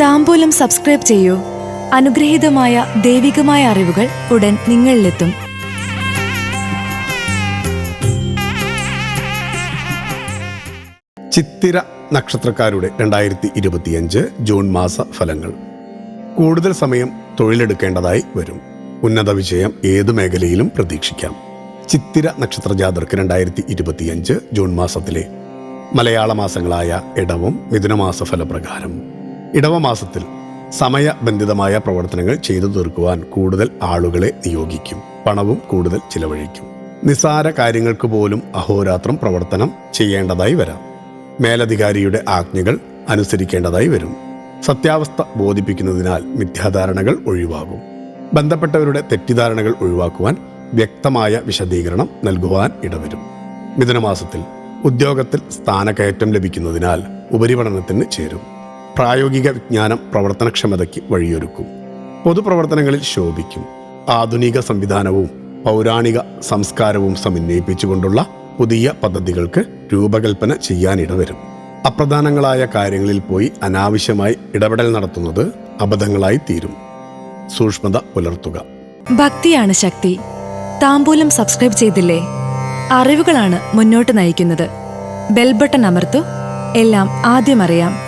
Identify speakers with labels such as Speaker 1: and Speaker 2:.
Speaker 1: താമ്പൂലം subscribe ചെയ്യൂ. അനുഗ്രഹീതമായ ദൈവികമായ അറിവുകൾ ഉടൻ നിങ്ങളിലെത്തും.
Speaker 2: ചിത്തിര നക്ഷത്രക്കാരുടെ രണ്ടായിരത്തി ഇരുപത്തിയഞ്ച് ജൂൺ മാസ ഫലങ്ങൾ. കൂടുതൽ സമയം തൊഴിലെടുക്കേണ്ടതായി വരും. ഉന്നത വിജയം ഏത് മേഖലയിലും പ്രതീക്ഷിക്കാം. ചിത്തിര നക്ഷത്ര ജാതർക്ക് രണ്ടായിരത്തി ഇരുപത്തിയഞ്ച് ജൂൺ മാസത്തിലെ മലയാള മാസങ്ങളായ ഇടവും മിഥുനമാസ ഫലപ്രകാരം. ഇടവമാസത്തിൽ സമയബന്ധിതമായ പ്രവർത്തനങ്ങൾ ചെയ്തു തീർക്കുവാൻ കൂടുതൽ ആളുകളെ നിയോഗിക്കും. പണവും കൂടുതൽ ചിലവഴിക്കും. നിസാര കാര്യങ്ങൾക്ക് പോലും അഹോരാത്രം പ്രവർത്തനം ചെയ്യേണ്ടതായി വരാം. മേലധികാരിയുടെ ആജ്ഞകൾ അനുസരിക്കേണ്ടതായി വരും. സത്യാവസ്ഥ ബോധിപ്പിക്കുന്നതിനാൽ മിഥ്യാധാരണകൾ ഒഴിവാകും. ബന്ധപ്പെട്ടവരുടെ തെറ്റിദ്ധാരണകൾ ഒഴിവാക്കുവാൻ വ്യക്തമായ വിശദീകരണം നൽകുവാൻ ഇടവരും. മിഥുനമാസത്തിൽ ഉദ്യോഗത്തിൽ സ്ഥാനക്കയറ്റം ലഭിക്കുന്നതിനാൽ ഉപരിപഠനത്തിന് ചേരും. പ്രായോഗിക വിജ്ഞാനം പ്രവർത്തനക്ഷമതയ്ക്ക് വഴിയൊരുക്കും. പൊതുപ്രവർത്തനങ്ങളിൽ ശോഭിക്കും. ആധുനിക സംവിധാനവും പൗരാണിക സംസ്കാരവും സമന്വയിപ്പിച്ചുകൊണ്ടുള്ള പുതിയ പദ്ധതികൾക്ക് രൂപകൽപ്പന ചെയ്യാനിടവരും. അപ്രധാനങ്ങളായ കാര്യങ്ങളിൽ പോയി അനാവശ്യമായി ഇടപെടൽ നടത്തുന്നത് അബദ്ധങ്ങളായി തീരും. സൂക്ഷ്മത പുലർത്തുക.
Speaker 1: ഭക്തിയാണ് ശക്തി. താമ്പൂലം സബ്സ്ക്രൈബ് ചെയ്തില്ലേ? അറിവുകളാണ് മുന്നോട്ട് നയിക്കുന്നത്. ബെൽബട്ടൺ അമർത്തു. എല്ലാം ആദ്യം അറിയാം.